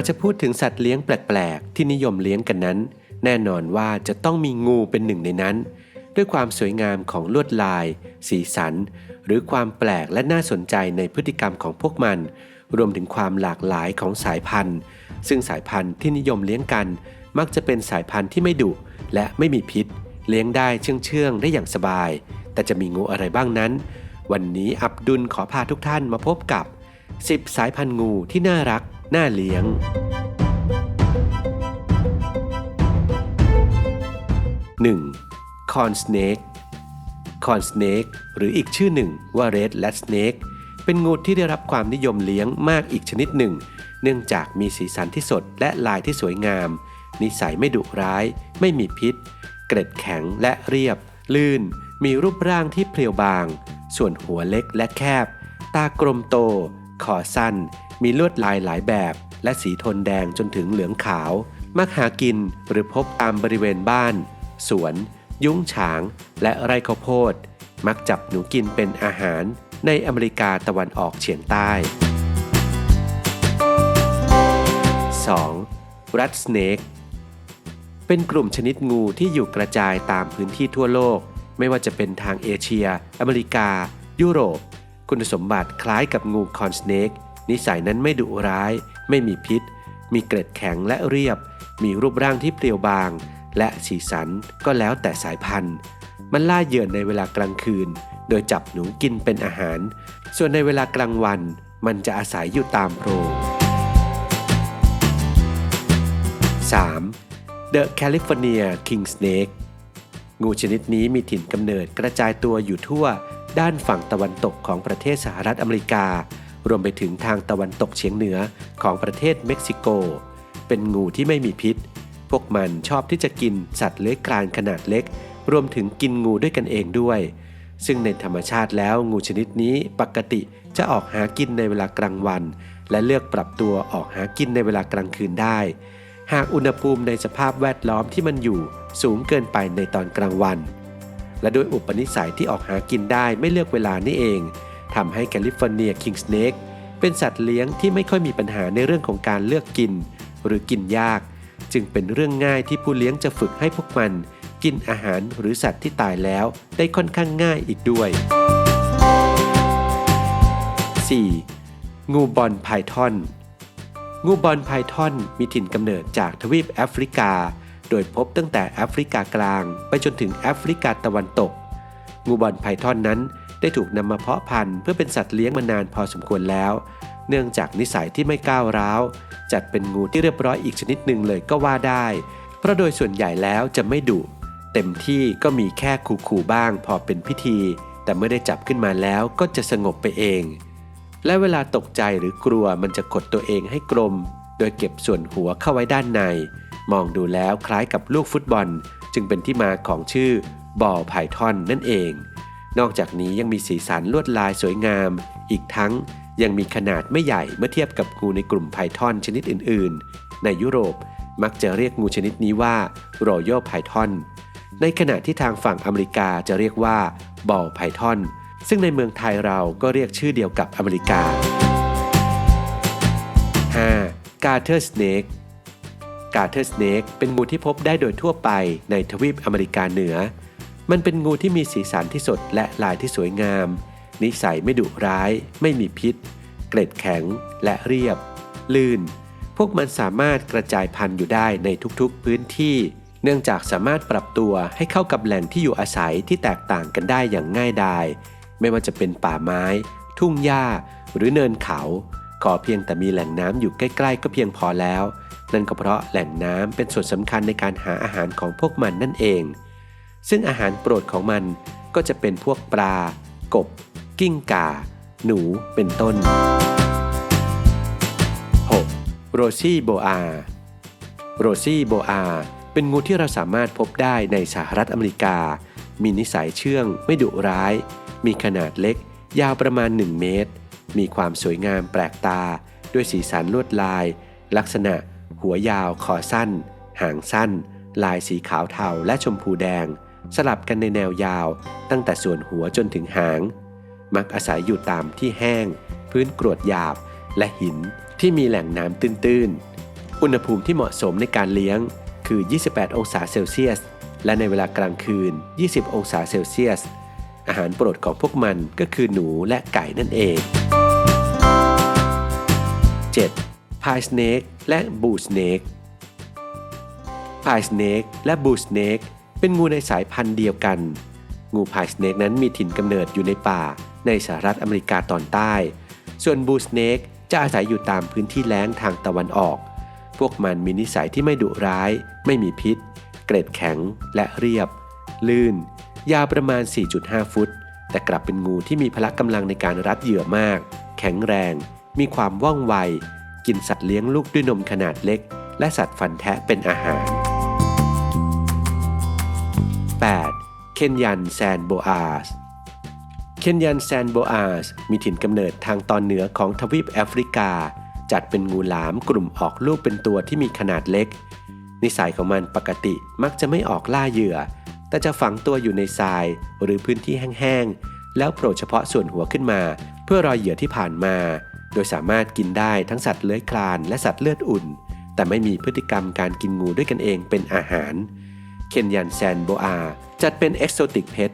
ากจะพูดถึงสัตว์เลี้ยงแปลกๆ ที่นิยมเลี้ยงกันนั้น แน่นอนว่าจะต้องมีงูเป็นหนึ่งในนั้น ด้วยความสวยงามของลวดลาย สีสัน หรือความแปลกและน่าสนใจในพฤติกรรมของพวกมัน รวมถึงความหลากหลายของสายพันธุ์ ซึ่งสายพันธุ์ที่นิยมเลี้ยงกัน มักจะเป็นสายพันธุ์ที่ไม่ดุและไม่มีพิษ เลี้ยงได้เชื่องๆได้อย่างสบาย แต่จะมีงูอะไรบ้างนั้น วันนี้อับดุลขอพาทุกท่านมาพบกับ 10 สายพันธุ์งูที่น่ารัก หน่าเลี้ยง 1. คอนสเนกคอนสเนกหรืออีกชื่อหนึ่งว่า Red Rat Snake เป็นงูที่ได้รับความนิยมเลี้ยงมากอีกชนิดหนึ่ง เนื่องจากมีสีสันที่สดและลายที่สวยงาม นิสัยไม่ดุร้าย ไม่มีพิษ เกร็ดแข็งและเรียบ ลื่น มีรูปร่างที่เพรียวบาง ส่วนหัวเล็กและแคบ ตากลมโต คอสั้น มีลวดลายหลายแบบ และสีโทนแดงจนถึงเหลืองขาว มักหากินหรือพบตามบริเวณบ้าน สวน ยุ้งฉาง และไร่ข้าวโพด มักจับหนูกินเป็นอาหารในอเมริกาตะวันออกเฉียงใต้ 2. รัดสเนกเป็นกลุ่มชนิดงูที่อยู่กระจายตามพื้นที่ทั่วโลก ไม่ว่าจะเป็นทางเอเชีย อเมริกา ยุโรป คุณสมบัติคล้ายกับงูคอนสเนกนิสัยนั้นไม่ดุร้าย ไม่มีพิษ มีเกล็ดแข็งและเรียบ มีรูปร่างที่เพรียวบาง และสีสันก็แล้วแต่สายพันธุ์ มันล่าเหยื่อในเวลากลางคืน โดยจับหนูกินเป็นอาหาร ส่วนในเวลากลางวัน มันจะอาศัยอยู่ตามโพรง 3. The California King Snake งูชนิดนี้มีถิ่นกำเนิดกระจายตัวอยู่ทั่ว ด้านฝั่งตะวันตกของประเทศสหรัฐอเมริกา รวมไปถึงทางตะวันตกเฉียงเหนือของประเทศเม็กซิโก เป็นงูที่ไม่มีพิษ พวกมันชอบที่จะกินสัตว์เลื้อยคลานขนาดเล็ก รวมถึงกินงูด้วยกันเองด้วย ซึ่งในธรรมชาติแล้วงูชนิดนี้ปกติจะออกหากินในเวลากลางวัน และเลือกปรับตัวออกหากินในเวลากลางคืนได้ หากอุณหภูมิในสภาพแวดล้อมที่มันอยู่สูงเกินไปในตอนกลางวัน และด้วยอุปนิสัยที่ออกหากินได้ไม่เลือกเวลานี่เองทำให้แคลิฟอร์เนียคิงสเนกเป็นสัตว์เลี้ยงที่ไม่ค่อยมีปัญหาในเรื่องของการเลือกกิน หรือกินยาก จึงเป็นเรื่องง่ายที่ผู้เลี้ยงจะฝึกให้พวกมัน กินอาหารหรือสัตว์ที่ตายแล้วได้ค่อนข้างง่ายอีกด้วย 4. งูบอลไพทอน งูบอลไพทอนมีถิ่นกำเนิดจากทวีปแอฟริกา โดยพบตั้งแต่แอฟริกากลาง ไปจนถึงแอฟริกาตะวันตก งูบอลไพทอนนั้นได้ถูกนำมาเพาะพันธุ์เพื่อเป็นสัตว์เลี้ยงมานานพอสมควรแล้ว เนื่องจากนิสัยที่ไม่ก้าวร้าว จัดเป็นงูที่เรียบร้อยอีกชนิดหนึ่งเลยก็ว่าได้ เพราะโดยส่วนใหญ่แล้วจะไม่ดุ เต็มที่ก็มีแค่ขู่ๆบ้างพอเป็นพิธี แต่เมื่อได้จับขึ้นมาแล้วก็จะสงบไปเอง และเวลาตกใจหรือกลัวมันจะกดตัวเองให้กลม โดยเก็บส่วนหัวเข้าไว้ด้านใน มองดูแล้วคล้ายกับลูกฟุตบอล จึงเป็นที่มาของชื่อบอลไพทอนนั่นเอง นอกจากนี้ยังมีสีสันลวดลายสวยงาม อีกทั้งยังมีขนาดไม่ใหญ่เมื่อเทียบกับงูในกลุ่มไพทอนชนิดอื่น ๆ ในยุโรปมักจะเรียกงูชนิดนี้ว่า Royal Python ในขณะที่ทางฝั่งอเมริกาจะเรียกว่าบอลไพทอนซึ่งในเมืองไทยเราก็เรียกชื่อเดียวกับอเมริกา 5. Garter Snake Garter Snake เป็นงูที่พบได้โดยทั่วไปในทวีปอเมริกาเหนือ มันเป็นงูที่มีสีสันที่สดและลายที่สวยงาม นิสัยไม่ดุร้าย ไม่มีพิษ เกล็ดแข็ง และเรียบ ลื่น พวกมันสามารถกระจายพันธุ์อยู่ได้ในทุกๆพื้นที่ เนื่องจากสามารถปรับตัวให้เข้ากับแหล่งที่อยู่อาศัยที่แตกต่างกันได้อย่างง่ายดาย ไม่ว่าจะเป็นป่าไม้ ทุ่งหญ้า หรือเนินเขา ขอเพียงแต่มีแหล่งน้ำอยู่ใกล้ๆ ก็เพียงพอแล้ว นั่นก็เพราะแหล่งน้ำเป็นส่วนสำคัญในการหาอาหารของพวกมันนั่นเอง ซึ่งอาหารโปรดของมันก็จะเป็นพวกปลา กบ กิ้งก่า หนู เป็นต้น 6. โรซี่โบอาโรซี่โบอาเป็นงูที่เราสามารถพบได้ในสหรัฐอเมริกา มีนิสัยเชื่องไม่ดุร้าย มีขนาดเล็ก ยาวประมาณ 1 เมตร มีความสวยงามแปลกตา ด้วยสีสันลวดลาย ลักษณะ หัวยาว คอสั้น หางสั้น ลายสีขาวเทาและชมพูแดง สลับกันในแนวยาว ตั้งแต่ส่วนหัวจนถึงหาง มักอาศัยอยู่ตามที่แห้ง พื้นกรวดหยาบ และหินที่มีแหล่งน้ำตื้นๆ อุณหภูมิที่เหมาะสมในการเลี้ยงคือ 28 องศาเซลเซียส และในเวลากลางคืน 20 องศาเซลเซียส อาหารโปรดของพวกมันก็คือหนูและไก่นั่นเอง 7. พายสเนกและบูสเนกพายสเนกและบูสเนกเป็นงูในสายพันธุ์เดียวกัน งูพายสเนกนั้นมีถิ่นกำเนิดอยู่ในป่าในสหรัฐอเมริกาตอนใต้ ส่วนบูสเนกจะอาศัยอยู่ตามพื้นที่แล้งทางตะวันออก พวกมันมีนิสัยที่ไม่ดุร้าย ไม่มีพิษ เกร็ดแข็งและเรียบ ลื่น ยาวประมาณ 4.5 ฟุต แต่กลับเป็นงูที่มีพละกำลังในการรัดเหยื่อมาก แข็งแรง มีความว่องไว กินสัตว์เลี้ยงลูกด้วยนมขนาดเล็ก และสัตว์ฟันแทะเป็นอาหาร 8. เคนยันแซนโบอาสเคนยันแซนโบอาสมีถิ่นกำเนิดทางตอนเหนือของทวีปแอฟริกา จัดเป็นงูหลามกลุ่มออกลูกเป็นตัวที่มีขนาดเล็ก นิสัยของมันปกติมักจะไม่ออกล่าเหยื่อ แต่จะฝังตัวอยู่ในทรายหรือพื้นที่แห้งๆ แล้วโผล่เฉพาะส่วนหัวขึ้นมา เพื่อรอเหยื่อที่ผ่านมา โดยสามารถกินได้ทั้งสัตว์เลื้อยคลานและสัตว์เลือดอุ่น แต่ไม่มีพฤติกรรมการกินงูด้วยกันเองเป็นอาหาร เคนยันแซนโบอา จัดเป็นเอ็กโซติกเพ t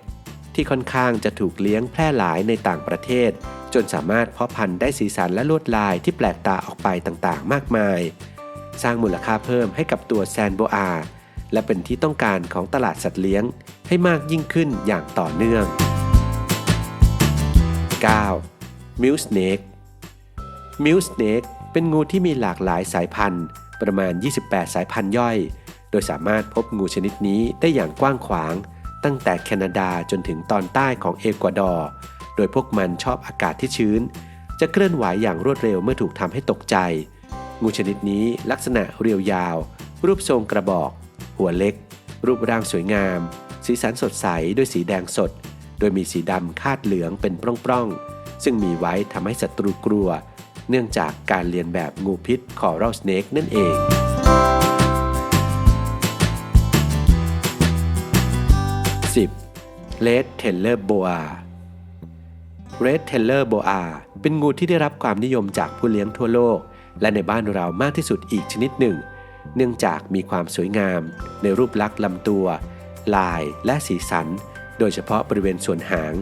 ที่ค่อนข้างจะถูกเลี้ยงแพร่หลายในต่างประเทศ จนสามารถเพาะพันธุ์ได้สีสันและลวดลายที่แปลกตาออกไปต่างๆ มากมาย สร้างมูลค่าเพิ่มให้กับตัวแซนโบอา และเป็นที่ต้องการของตลาดสัตว์เลี้ยงให้มากยิ่งขึ้นอย่างต่อเนื่อง 9. มิลสเนก มิลสเนกเป็นงูที่มีหลากหลายสายพันธุ์ ประมาณ 28 สายพันธุ์ย่อย โดยสามารถพบงูชนิดนี้ได้อย่างกว้างขวาง ตั้งแต่แคนาดาจนถึงตอนใต้ของเอกวาดอร์ โดยพวกมันชอบอากาศที่ชื้น จะเคลื่อนไหวอย่างรวดเร็วเมื่อถูกทำให้ตกใจ งูชนิดนี้ลักษณะเรียวยาว รูปทรงกระบอก หัวเล็ก รูปร่างสวยงาม สีสันสดใสด้วยสีแดงสด โดยมีสีดำคาดเหลืองเป็นปล้องๆซึ่งมีไว้ทำให้ศัตรูกลัว เนื่องจากการเรียนแบบงูพิษคอรัลสเนกนั่นเอง 10. Red Tailor Boa Red Tailor Boa เป็นงูที่ได้รับความนิยมจากผู้เลี้ยงทั่วโลก และในบ้านเรามากที่สุดอีกชนิดหนึ่ง เนื่องจากมีความสวยงาม ในรูปลักษณ์ลำตัว ลายและสีสัน โดยเฉพาะบริเวณส่วนหาง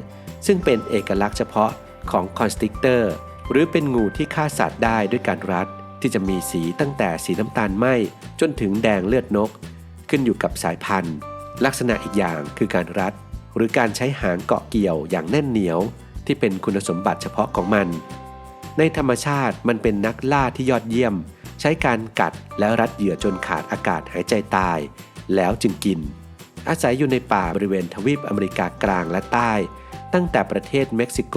ซึ่งเป็นเอกลักษณ์เฉพาะของคอนสติกเตอร์ หรือเป็นงูที่ฆ่าสัตว์ได้ด้วยการรัด ที่จะมีสีตั้งแต่สีน้ำตาลไหมจนถึงแดงเลือดนก ขึ้นอยู่กับสายพันธุ์ ลักษณะอีกอย่างคือการรัด หรือการใช้หางเกาะเกี่ยวอย่างแน่นเหนียว ที่เป็นคุณสมบัติเฉพาะของมัน ในธรรมชาติมันเป็นนักล่าที่ยอดเยี่ยม ใช้การกัดและรัดเหยื่อจนขาดอากาศหายใจตาย แล้วจึงกิน อาศัยอยู่ในป่าบริเวณทวีปอเมริกากลางและใต้ ตั้งแต่ประเทศเม็กซิโก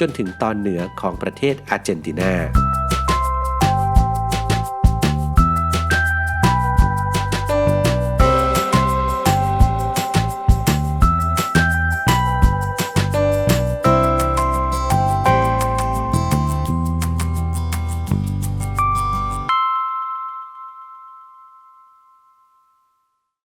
จนถึงตอนเหนือของประเทศอาร์เจนตินา